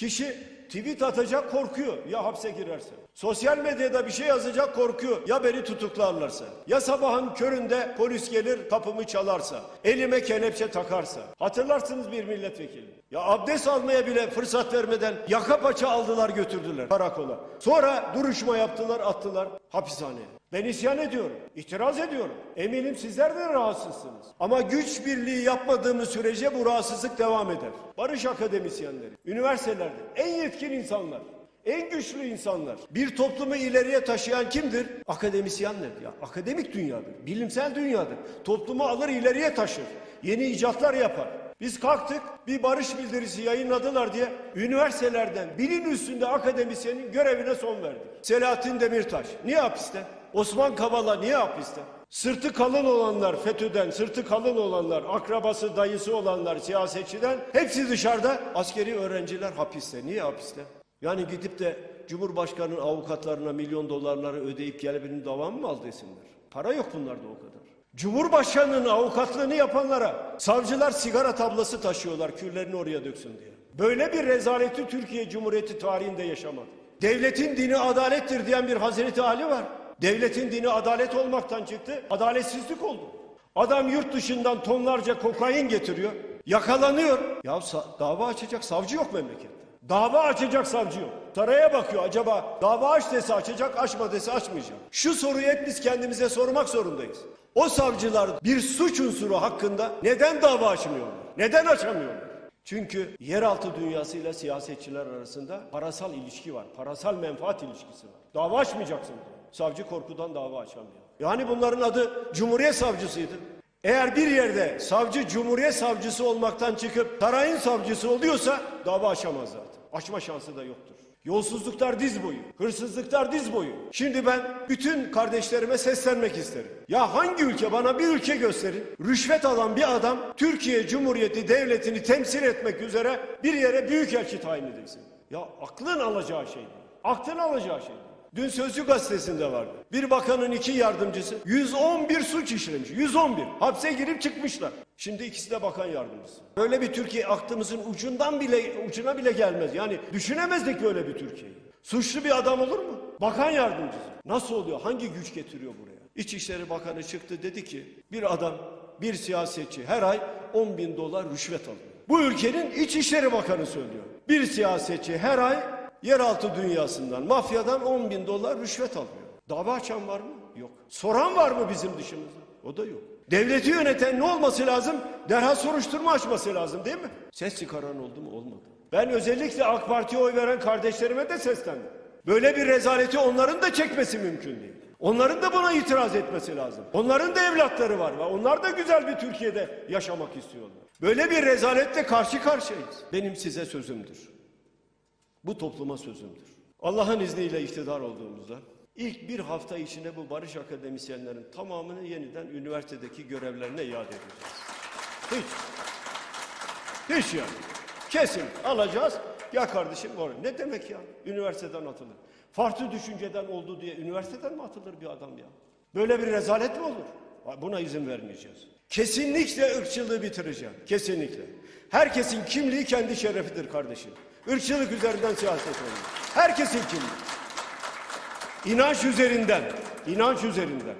Kişi tweet atacak korkuyor ya hapse girerse. Sosyal medyada bir şey yazacak korkuyor ya beni tutuklarlarsa. Ya sabahın köründe polis gelir kapımı çalarsa. Elime kelepçe takarsa. Hatırlarsınız bir milletvekili. Ya abdest almaya bile fırsat vermeden yaka paça aldılar götürdüler karakola. Sonra duruşma yaptılar attılar hapishaneye. Ben isyan ediyorum, itiraz ediyorum. Eminim sizler de rahatsızsınız. Ama güç birliği yapmadığımız sürece bu rahatsızlık devam eder. Barış akademisyenleri, üniversitelerde en yetkin insanlar, en güçlü insanlar. Bir toplumu ileriye taşıyan kimdir? Akademisyenler. Ya akademik dünyadır, bilimsel dünyadır. Toplumu alır ileriye taşır. Yeni icatlar yapar. Biz kalktık bir barış bildirisi yayınladılar diye üniversitelerden bilin üstünde akademisyenin görevine son verdik. Selahattin Demirtaş niye hapiste? Osman Kavala niye hapiste? Sırtı kalın olanlar FETÖ'den, sırtı kalın olanlar, akrabası, dayısı olanlar siyasetçiden hepsi dışarıda. Askeri öğrenciler hapiste. Niye hapiste? Yani gidip de Cumhurbaşkanı'nın avukatlarına milyon dolarları ödeyip gelip benim davamı mı al desinler? Para yok bunlarda o kadar. Cumhurbaşkanının avukatlığını yapanlara savcılar sigara tablası taşıyorlar küllerini oraya döksün diye. Böyle bir rezaleti Türkiye Cumhuriyeti tarihinde yaşamadı. Devletin dini adalettir diyen bir Hazreti Ali var. Devletin dini adalet olmaktan çıktı, adaletsizlik oldu. Adam yurt dışından tonlarca kokain getiriyor, yakalanıyor. Ya dava açacak savcı yok memlekette. Dava açacak savcı yok. Saraya bakıyor acaba dava aç dese açacak, açma dese açmayacak. Şu soruyu hep biz kendimize sormak zorundayız. O savcılar bir suç unsuru hakkında neden dava açmıyorlar? Neden açamıyorlar? Çünkü yeraltı dünyasıyla siyasetçiler arasında parasal ilişki var. Parasal menfaat ilişkisi var. Dava açmayacaksın. Savcı korkudan dava açamıyor. Yani bunların adı Cumhuriyet Savcısıydı. Eğer bir yerde savcı Cumhuriyet Savcısı olmaktan çıkıp sarayın savcısı oluyorsa dava açamaz zaten. Açma şansı da yoktur. Yolsuzluklar diz boyu, hırsızlıklar diz boyu. Şimdi ben bütün kardeşlerime seslenmek isterim. Ya hangi ülke bana bir ülke gösterin. Rüşvet alan bir adam Türkiye Cumhuriyeti Devleti'ni temsil etmek üzere bir yere büyükelçi tayin edilsin. Ya aklın alacağı şey. bu. Aklın alacağı şey. Dün Sözcü gazetesinde vardı. Bir bakanın iki yardımcısı 111 suç işlemiş. 111. Hapse girip çıkmışlar. Şimdi ikisi de bakan yardımcısı. Böyle bir Türkiye aklımızın ucundan bile ucuna bile gelmez. Yani düşünemezdik böyle bir Türkiye'yi. Suçlu bir adam olur mu? Bakan yardımcısı. Nasıl oluyor? Hangi güç getiriyor buraya? İçişleri Bakanı çıktı dedi ki bir adam, bir siyasetçi her ay 10 bin dolar rüşvet alıyor. Bu ülkenin İçişleri Bakanı söylüyor. Bir siyasetçi her ay yeraltı dünyasından, mafyadan 10 bin dolar rüşvet alıyor. Dava açan var mı? Yok. Soran var mı bizim dışımızda? O da yok. Devleti yöneten ne olması lazım? Derhal soruşturma açması lazım değil mi? Ses çıkaran oldu mu? Olmadı. Ben özellikle AK Parti'ye oy veren kardeşlerime de seslendim. Böyle bir rezaleti onların da çekmesi mümkün değil. Onların da buna itiraz etmesi lazım. Onların da evlatları var ve onlar da güzel bir Türkiye'de yaşamak istiyorlar. Böyle bir rezaletle karşı karşıyayız. Benim size sözümdür. Bu topluma sözümdür. Allah'ın izniyle iktidar olduğumuzda ilk bir hafta içinde bu barış akademisyenlerin tamamını yeniden üniversitedeki görevlerine iade edeceğiz. Hiç. Hiç yani. Kesin alacağız. Ya kardeşim var. Ne demek ya? Üniversiteden atılır. Farklı düşünceden oldu diye üniversiteden mi atılır bir adam ya? Böyle bir rezalet mi olur? Buna izin vermeyeceğiz. Kesinlikle ırkçılığı bitireceğim. Kesinlikle. Herkesin kimliği kendi şerefidir kardeşim. Irkçılık üzerinden siyaset olmuyor. Herkesin kimliği. İnanç üzerinden, inanç üzerinden.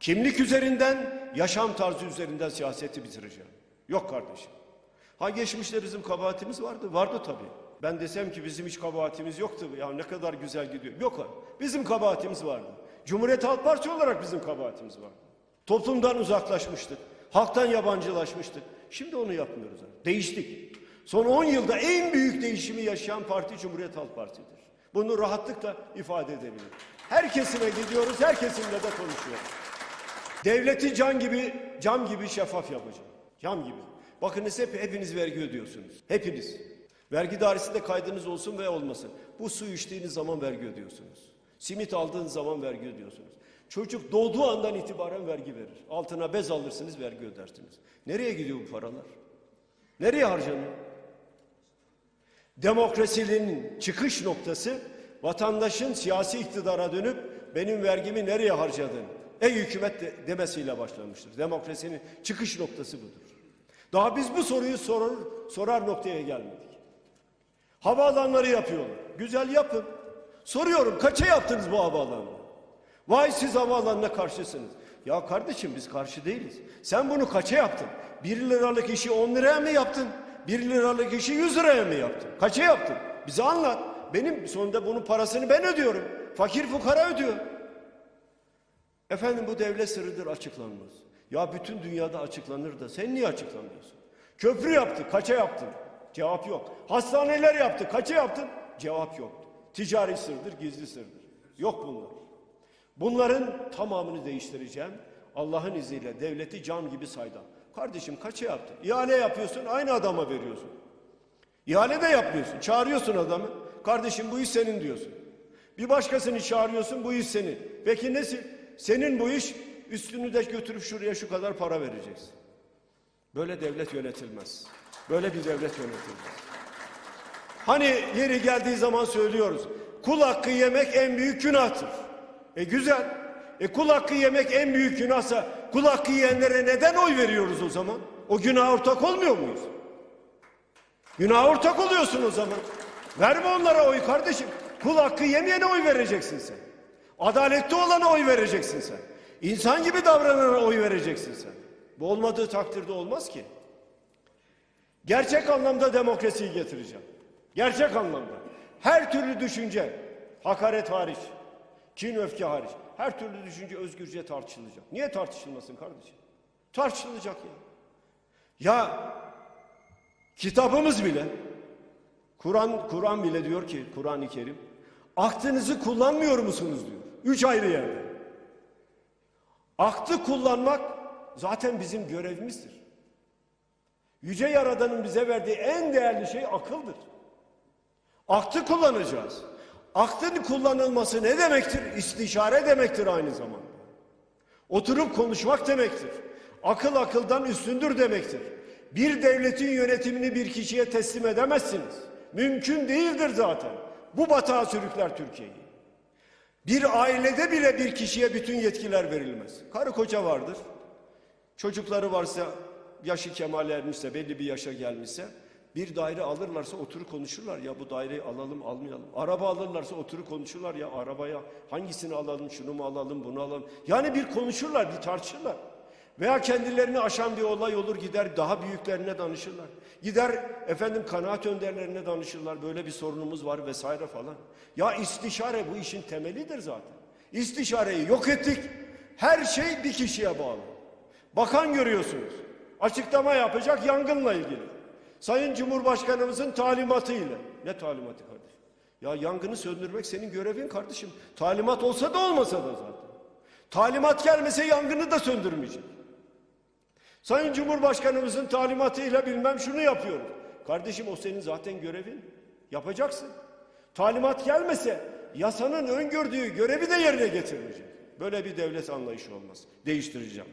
Kimlik üzerinden, yaşam tarzı üzerinden siyaseti bitireceğim. Yok kardeşim. Ha geçmişte bizim kabahatimiz vardı. Vardı tabii. Ben desem ki bizim hiç kabahatimiz yoktu. Ya ne kadar güzel gidiyor. Yok. Bizim kabahatimiz vardı. Cumhuriyet Halk Partisi olarak bizim kabahatimiz vardı. Toplumdan uzaklaşmıştık. Halktan yabancılaşmıştık. Şimdi onu yapmıyoruz. Abi. Değiştik. Son 10 yılda en büyük değişimi yaşayan parti Cumhuriyet Halk Partisi'dir. Bunu rahatlıkla ifade edebilirim. Her kesime gidiyoruz, her kesimle de konuşuyoruz. Devleti can gibi, cam gibi şeffaf yapacağım. Cam gibi. Bakınız hep hepiniz vergi ödüyorsunuz. Hepiniz. Vergi dairesinde kaydınız olsun veya olmasın. Bu su içtiğiniz zaman vergi ödüyorsunuz. Simit aldığınız zaman vergi ödüyorsunuz. Çocuk doğduğu andan itibaren vergi verir. Altına bez alırsınız, vergi ödersiniz. Nereye gidiyor bu paralar? Nereye harcanıyor? Demokrasinin çıkış noktası vatandaşın siyasi iktidara dönüp benim vergimi nereye harcadın? Ey hükümet de, demesiyle başlamıştır. Demokrasinin çıkış noktası budur. Daha biz bu soruyu sorar, sorar noktaya gelmedik. Havaalanları yapıyorlar. Güzel yapın. Soruyorum kaça yaptınız bu havaalanını? Vay siz havaalanına karşısınız. Ya kardeşim biz karşı değiliz. Sen bunu kaça yaptın? 1 liralık işi 10 liraya mı yaptın? 1 liralık işi 100 liraya mı yaptın? Kaça yaptın? Bize anlat. Benim sonunda bunun parasını ben ödüyorum. Fakir fukara ödüyor. Efendim bu devlet sırrıdır açıklanmaz. Ya bütün dünyada açıklanır da sen niye açıklamıyorsun? Köprü yaptık, kaça yaptın? Cevap yok. Hastaneler yaptık, kaça yaptın? Cevap yok. Ticari sırdır, gizli sırdır. Yok bunlar. Bunların tamamını değiştireceğim. Allah'ın izniyle devleti cam gibi saydan. Kardeşim kaça yaptın? İhale yapıyorsun, aynı adama veriyorsun. İhale de yapmıyorsun. Çağırıyorsun adamı. Kardeşim bu iş senin diyorsun. Bir başkasını çağırıyorsun bu iş senin. Peki nesi? Senin bu iş üstünü de götürüp şuraya şu kadar para vereceksin. Böyle devlet yönetilmez. Böyle bir devlet yönetilmez. Hani yeri geldiği zaman söylüyoruz. Kul hakkı yemek en büyük günahtır. E güzel. E kul hakkı yemek en büyük günahsa kul hakkı yiyenlere neden oy veriyoruz o zaman? O günah ortak olmuyor muyuz? Günah ortak oluyorsun o zaman. Verme onlara oy kardeşim. Kul hakkı yemeyene oy vereceksin sen. Adaletli olana oy vereceksin sen. İnsan gibi davranana oy vereceksin sen. Bu olmadığı takdirde olmaz ki. Gerçek anlamda demokrasiyi getireceğim. Gerçek anlamda. Her türlü düşünce, hakaret hariç, kin öfke hariç, her türlü düşünce özgürce tartışılacak. Niye tartışılmasın kardeşim? Tartışılacak ya. Ya kitabımız bile, Kur'an Kur'an bile diyor ki Kur'an-ı Kerim, aklınızı kullanmıyor musunuz diyor. Üç ayrı yerde. Aktı kullanmak zaten bizim görevimizdir. Yüce Yaradan'ın bize verdiği en değerli şey akıldır. Aktı kullanacağız. Aklın kullanılması ne demektir? İstişare demektir aynı zamanda. Oturup konuşmak demektir. Akıl akıldan üstündür demektir. Bir devletin yönetimini bir kişiye teslim edemezsiniz. Mümkün değildir zaten. Bu batağa sürükler Türkiye'yi. Bir ailede bile bir kişiye bütün yetkiler verilmez. Karı koca vardır. Çocukları varsa, yaşı kemal ermişse, belli bir yaşa gelmişse bir daire alırlarsa oturup konuşurlar. Ya bu daireyi alalım, almayalım. Araba alırlarsa oturup konuşurlar. Ya arabaya hangisini alalım, şunu mu alalım, bunu alalım. Yani bir konuşurlar, bir tartışırlar. Veya kendilerini aşan bir olay olur gider daha büyüklerine danışırlar. Gider efendim kanaat önderlerine danışırlar. Böyle bir sorunumuz var vesaire falan. Ya istişare bu işin temelidir zaten. İstişareyi yok ettik. Her şey bir kişiye bağlı. Bakan görüyorsunuz. Açıklama yapacak yangınla ilgili. Sayın Cumhurbaşkanımızın talimatıyla. Ne talimatı kardeşim? Ya yangını söndürmek senin görevin kardeşim. Talimat olsa da olmasa da zaten. Talimat gelmese yangını da söndürmeyecek. Sayın Cumhurbaşkanımızın talimatıyla bilmem şunu yapıyorum. Kardeşim o senin zaten görevin. Yapacaksın. Talimat gelmese yasanın öngördüğü görevi de yerine getirmeyecek. Böyle bir devlet anlayışı olmaz. Değiştireceğim.